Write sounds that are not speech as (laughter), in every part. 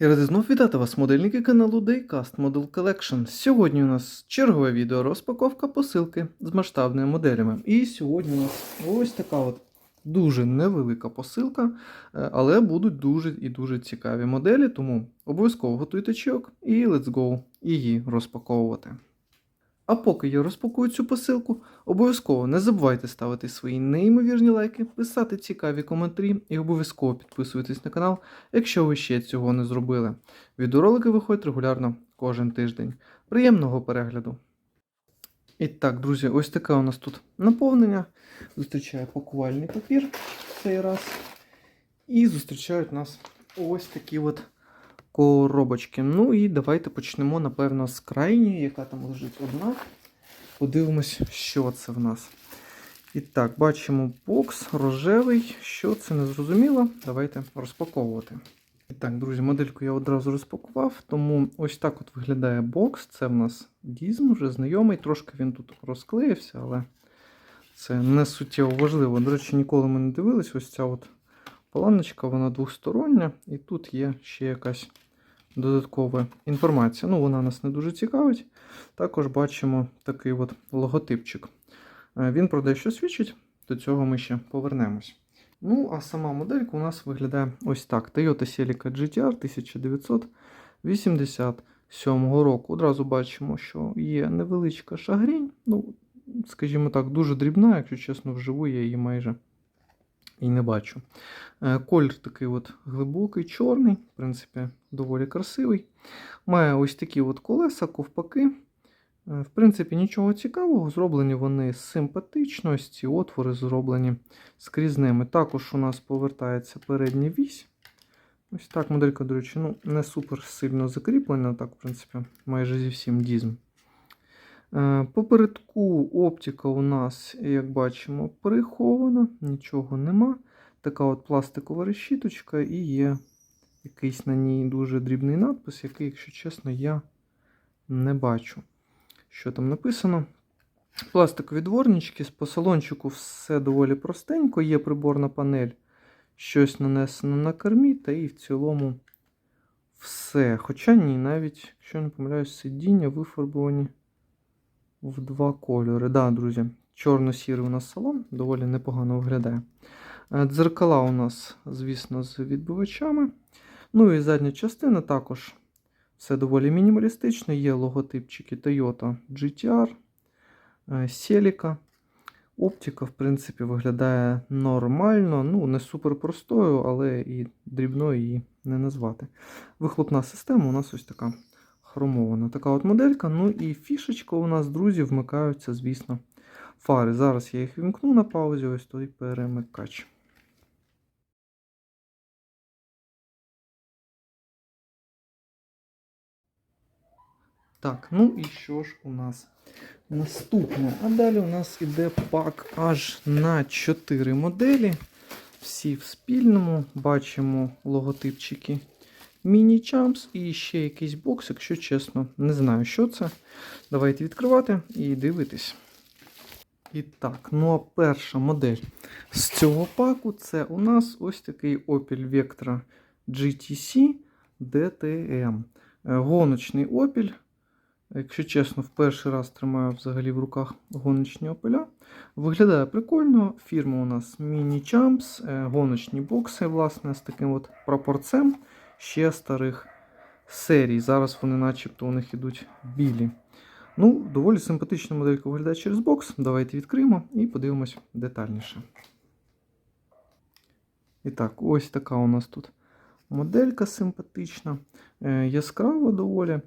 Я радий знов вітати вас, модельники каналу Daycast Model Collection. Сьогодні у нас чергове відео розпаковка посилки з масштабними моделями. І сьогодні у нас ось така от дуже невелика посилка, е, але будуть дуже і дуже цікаві моделі, тому обов'язково готуйте чок і let's go її розпаковувати. А поки я розпакую цю посилку, обов'язково не забувайте ставити свої неймовірні лайки, писати цікаві коментарі і обов'язково підписуйтесь на канал, якщо ви ще цього не зробили. Відеоролики виходять регулярно кожен тиждень. Приємного перегляду! І так, друзі, ось таке у нас тут наповнення. Зустрічає пакувальний папір цей раз. І зустрічають нас ось такі от коробочки. Ну і давайте почнемо, напевно, з крайньої, яка там лежить одна. Подивимось, що це в нас. І так, бачимо бокс рожевий. Що це не зрозуміло. Давайте розпаковувати. І так, друзі, модельку я одразу розпакував, тому ось так от виглядає бокс. Це в нас дізм, вже знайомий. Трошки він тут розклеївся, але це не суттєво важливо. До речі, ніколи ми не дивились. Ось ця от паланочка, вона двостороння, і тут є ще якась додаткова інформація. Ну, вона нас не дуже цікавить. Також бачимо такий от логотипчик. Е, Він про дещо свідчить, до цього ми ще повернемось. Ну, а сама моделька у нас виглядає ось так: Toyota Celica GTR 1987 року. Одразу бачимо, що є невеличка шагрінь. Ну, скажімо так, дуже дрібна, якщо чесно, вживу я її майже і не бачу. Е, Колір такий от глибокий, чорний, в принципі, доволі красивий. Має ось такі от колеса, ковпаки. Е, В принципі, нічого цікавого. Зроблені вони симпатично, ось ці отвори зроблені скрізними. Також у нас повертається передня вісь. Ось так моделька, до речі, ну, не супер сильно закріплена, так, в принципі, майже зі всім дізм. Е, Попередку оптика у нас, як бачимо, прихована, нічого нема. Така от пластикова решіточка і є якийсь на ній дуже дрібний надпис, який, якщо чесно, я не бачу. Що там написано? Пластикові дворнички, з по салончику все доволі простенько, є приборна панель, щось нанесено на кермі, та і в цілому все. Хоча ні, навіть, якщо не помиляюсь, сидіння вифарбовані в два кольори. Да, друзі, чорно-сірий у нас салон, доволі непогано виглядає. Е, Дзеркала у нас, звісно, з відбивачами. Ну і задня частина також все доволі мінімалістично. Є логотипчики Toyota GTR, е, Celica. Оптика, в принципі, виглядає нормально. Ну, не супер простою, але і дрібною її не назвати. Вихлопна система у нас ось така хромована. Така от моделька. Ну і фішечка у нас, друзі, вмикаються, звісно, фари. Зараз я їх вімкну на паузі, ось той перемикач. Так, ну і що ж у нас наступне? А далі у нас іде пак аж на 4 моделі. Всі в спільному. Бачимо логотипчики Міні Champs і ще якийсь бокс, якщо чесно, не знаю, що це. Давайте відкривати і дивитись. І так, ну а перша модель з цього паку це у нас ось такий Opel Vectra GTC DTM. Е, Гоночний Opel. Якщо чесно, в перший раз тримаю взагалі в руках гоночні опеля. Виглядає прикольно. Фірма у нас Champs, е, гоночні бокси, власне, з таким от прапорцем ще старих серій. Зараз вони начебто у них ідуть білі. Ну, доволі симпатична моделька виглядає через бокс. Давайте відкриємо і подивимось детальніше. І так, ось така у нас тут моделька симпатична, е, яскрава доволі.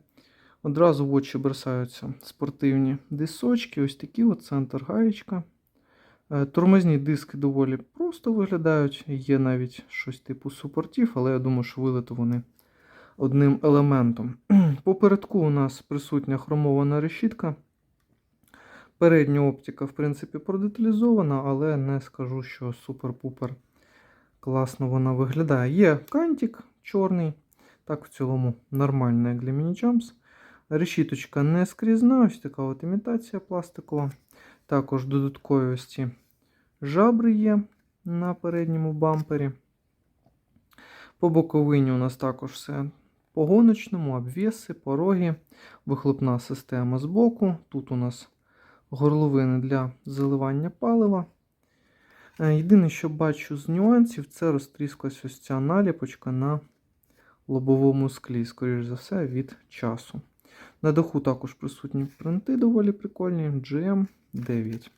Одразу в очі бросаються спортивні дисочки, ось такі от центр гаєчка. Е, Тормозні диски доволі просто виглядають, є навіть щось типу супортів, але я думаю, що вилито вони одним елементом. (clears throat) Попередку у нас присутня хромована решітка. Передня оптика, в принципі, продеталізована, але не скажу, що супер-пупер класно вона виглядає. Є кантик чорний, так в цілому нормально, як для міні-джампс. Решіточка не скрізна, ось така от імітація пластикова. Також додаткові жабри є на передньому бампері. По боковині у нас також все По гоночному, обвіси, пороги, вихлопна система збоку. Тут у нас горловини для заливання палива. Е, Єдине, що бачу з нюансів, це розтріскалась ось ця наліпочка на лобовому склі, скоріш за все, від часу. На даху також присутні принти доволі прикольні. GM9.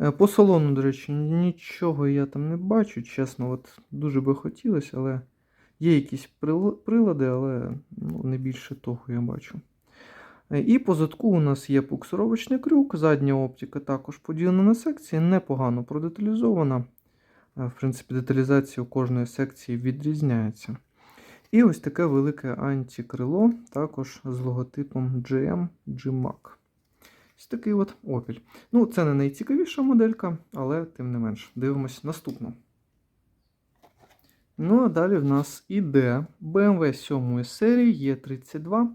Е, По салону, до речі, нічого я там не бачу. Чесно, от дуже би хотілося, але є якісь прилади, але ну, не більше того я бачу. Е, І по задку у нас є буксировочний крюк, задня оптика також поділена на секції, непогано продеталізована. Е, В принципі, деталізація у кожної секції відрізняється. І ось таке велике антикрило, також з логотипом GM G-Mac. Ось такий от Opel. Ну, це не найцікавіша моделька, але тим не менш. Дивимось наступну. Ну, а далі в нас іде BMW 7 серії E32.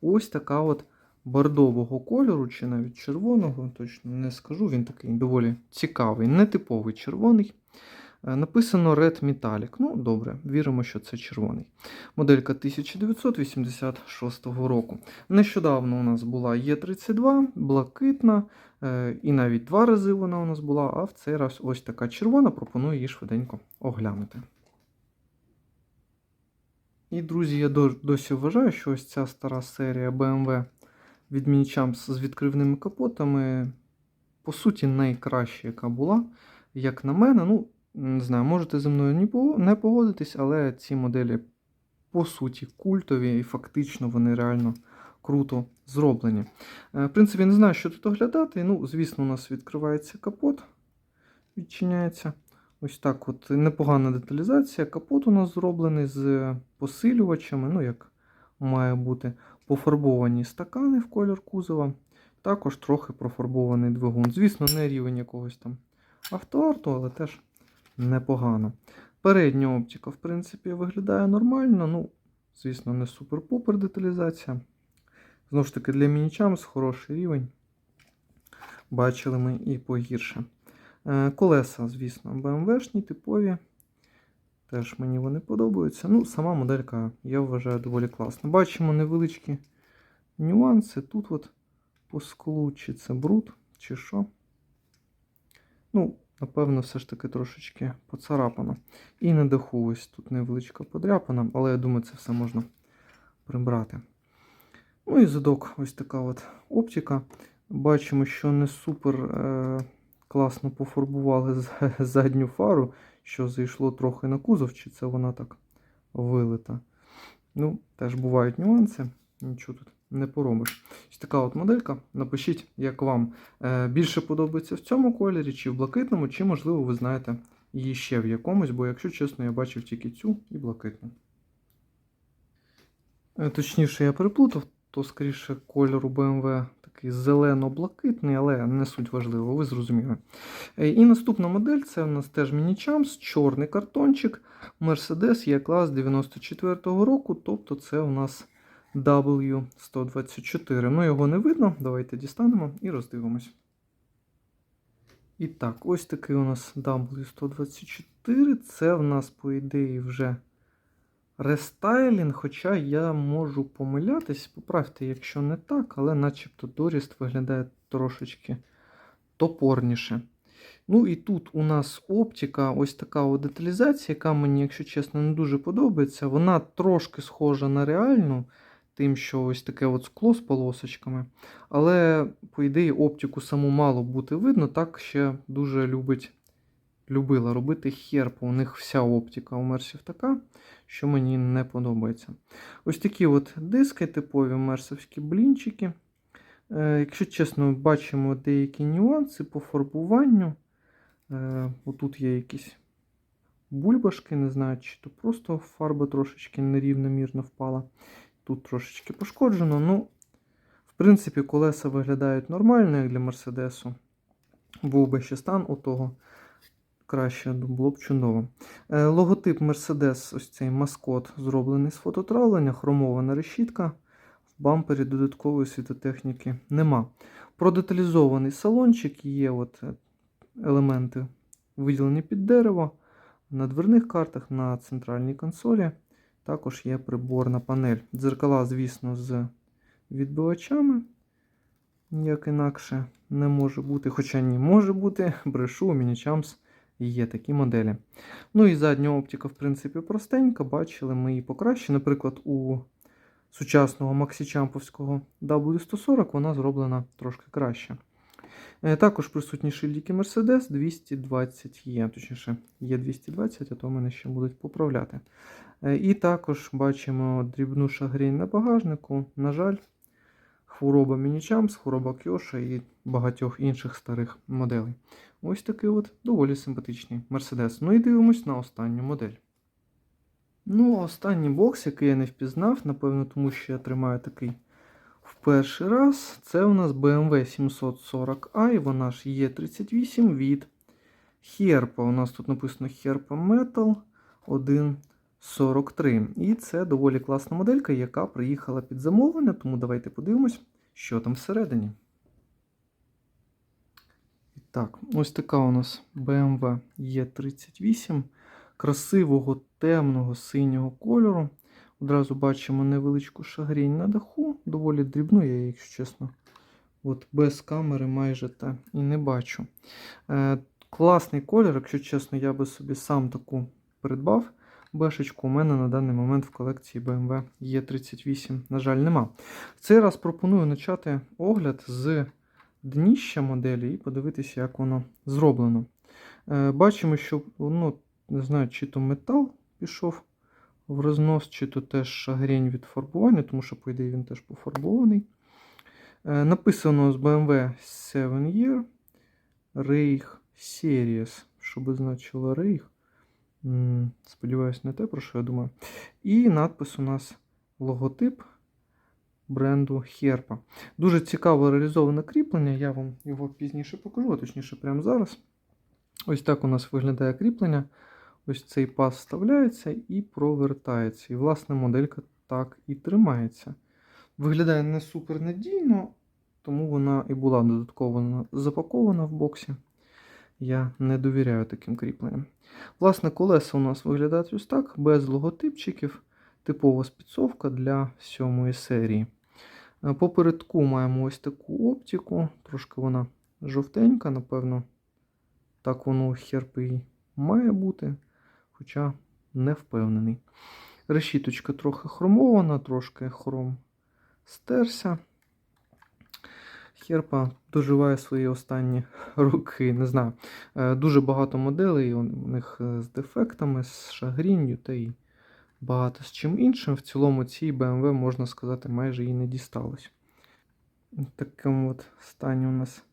Ось така от бордового кольору, чи навіть червоного, точно не скажу. Він такий доволі цікавий, нетиповий червоний. Е, Написано Red Metallic. Ну, добре, віримо, що це червоний. Моделька 1986 року. Нещодавно у нас була Е32, блакитна, е, і навіть два рази вона у нас була, а в цей раз ось така червона. Пропоную її швиденько оглянути. І, друзі, я досі вважаю, що ось ця стара серія BMW від Mini-Champs з відкривними капотами, по суті, найкраща, яка була, як на мене. Ну, не знаю, можете зі мною не погодитись, але ці моделі, по суті, культові і фактично вони реально круто зроблені. Е, В принципі, не знаю, що тут оглядати. Ну, звісно, у нас відкривається капот, відчиняється. Ось так от непогана деталізація. Капот у нас зроблений з посилювачами, ну як має бути. Пофарбовані стакани в колір кузова. Також трохи профарбований двигун. Звісно, не рівень якогось там автоарту, але теж непогано. Передня оптика, в принципі, виглядає нормально. Ну, звісно, не супер-пупер деталізація. Знову ж таки, для мінічамс хороший рівень. Бачили ми і погірше. Е, Колеса, звісно, BMW-шні, типові. Теж мені вони подобаються. Ну, сама моделька, я вважаю, доволі класна. Бачимо невеличкі нюанси. Тут от по склу, чи це бруд, чи що. Ну, напевно, все ж таки трошечки поцарапано. І на даху ось тут невеличка подряпана, але я думаю, це все можна прибрати. Ну і задок, ось така от оптика. Бачимо, що не супер е, класно пофарбували (laughs) задню фару, що зайшло трохи на кузов, чи це вона так вилита. Ну, теж бувають нюанси, нічого тут не поробиш. Ось така от моделька. Напишіть, як вам е, більше подобається в цьому кольорі, чи в блакитному, чи, можливо, ви знаєте її ще в якомусь, бо, якщо чесно, я бачив тільки цю і блакитну. Е, Точніше, я переплутав, то скоріше кольор у BMW такий зелено-блакитний, але не суть важливо, ви зрозуміли. Е, І наступна модель це у нас теж міні-чамс, чорний картончик, Mercedes E-клас 94-го року, тобто це у нас W124. Ну, його не видно, давайте дістанемо і роздивимось. І так, ось такий у нас W124. Це в нас, по ідеї, вже рестайлінг, хоча я можу помилятись, поправте, якщо не так, але начебто доріст виглядає трошечки топорніше. Ну і тут у нас оптика, ось така деталізація, яка мені, якщо чесно, не дуже подобається. Вона трошки схожа на реальну, тим, що ось таке от скло з полосочками. Але, по ідеї, оптику саму мало бути видно, так ще дуже любить, любила робити херпу. У них вся оптика у мерсів така, що мені не подобається. Ось такі от диски, типові мерсовські блінчики. Е, Якщо чесно, бачимо деякі нюанси по фарбуванню. Е, Отут є якісь бульбашки, не знаю, чи то просто фарба трошечки нерівномірно впала. Тут трошечки пошкоджено. Ну, в принципі, колеса виглядають нормально, як для Мерседесу. Був би ще стан у того. Краще було б чудово. Е, Логотип Mercedes, ось цей маскот, зроблений з фототравлення, хромована решітка. В бампері додаткової світотехніки нема. Продеталізований салончик, є от е, елементи виділені під дерево на дверних картах, на центральній консолі. Також є приборна панель. Дзеркала, звісно, з відбивачами. Ніяк інакше не може бути, хоча ні, може бути, брешу, у Мінічамс є такі моделі. Ну і задня оптика, в принципі, простенька. Бачили ми її покраще. Наприклад, у сучасного максічамповського W140 вона зроблена трошки краще. Е, Також присутні шильдики Mercedes 220 є, точніше, є 220, а то мене ще будуть поправляти. Е, І також бачимо дрібну шагрінь на багажнику. На жаль, хвороба Мінічамс, хвороба Кьоша і багатьох інших старих моделей. Ось такий от доволі симпатичний Mercedes. Ну і дивимось на останню модель. Ну, останній бокс, який я не впізнав, напевно, тому що я тримаю такий перший раз, це у нас BMW 740i, вона ж Є38 від Herpa. У нас тут написано Herpa Metal 1.43. І це доволі класна моделька, яка приїхала під замовлення, тому давайте подивимось, що там всередині. Так, ось така у нас BMW Є38 красивого темного синього кольору. Одразу бачимо невеличку шагрінь на даху, доволі дрібну, я якщо чесно, от без камери майже та і не бачу. Е, класний колір, якщо чесно, я би собі сам таку придбав. Бешечку у мене на даний момент в колекції BMW E38, на жаль, нема. В цей раз пропоную почати огляд з дніща моделі і подивитися, як воно зроблено. Е, бачимо, що воно, не знаю, чи то метал пішов в рознос, чи то теж шагрень від фарбування, тому що, по ідеї, він теж пофарбований. Е, Написано з BMW 7 Year Reich Series, що би значило Reich. Сподіваюсь, не те, про що я думаю. І надпис у нас логотип бренду Herpa. Дуже цікаво реалізоване кріплення, я вам його пізніше покажу, а точніше, прямо зараз. Ось так у нас виглядає кріплення. Ось цей паз вставляється і провертається. І, власне, моделька так і тримається. Виглядає не супер надійно, тому вона і була додатково запакована в боксі. Я не довіряю таким кріпленням. Власне, колеса у нас виглядають ось так, без логотипчиків, типова спецовка для сьомої серії. Е, Попередку маємо ось таку оптику, трошки вона жовтенька, напевно, так воно херпи має бути, хоча не впевнений. Решіточка трохи хромована, трошки хром стерся. Херпа доживає свої останні роки. Не знаю. Е, Дуже багато моделей у них е, з дефектами, з шагрінню та й багато з чим іншим. В цілому цій BMW, можна сказати, майже і не дісталось. Такому от стані у нас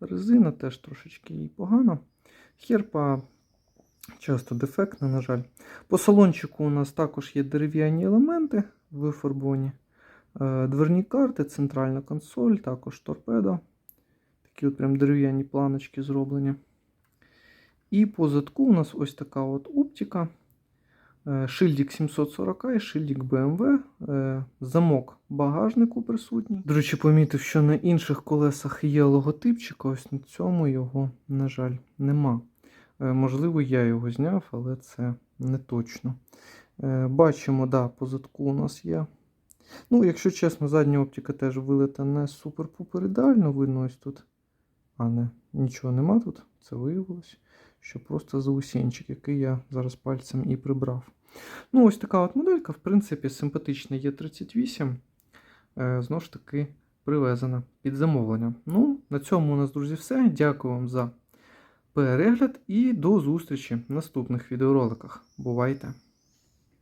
резина, теж трошечки їй погано. Херпа часто дефектна, на жаль. По салончику у нас також є дерев'яні елементи вифарбовані. Е, Дверні карти, центральна консоль, також торпедо. Такі от прям дерев'яні планочки зроблені. І по задку у нас ось така от оптика. Е, Шильдик 740 і шильдик BMW. Е, Замок багажнику присутній. До речі, помітив, що на інших колесах є логотипчик, ось на цьому його, на жаль, нема. Е, Можливо, я його зняв, але це не точно. Е, Бачимо, да, по у нас є. Ну, якщо чесно, задня оптика теж вилита не супер-пупер ідеально. Видно ось тут. А не, нічого нема тут. Це виявилось, що просто заусінчик, який я зараз пальцем і прибрав. Ну, ось така от моделька, в принципі, симпатична є 38. Е, знову ж таки, привезена під замовлення. Ну, на цьому у нас, друзі, все. Дякую вам за перегляд і до зустрічі в наступних відеороликах. Бувайте!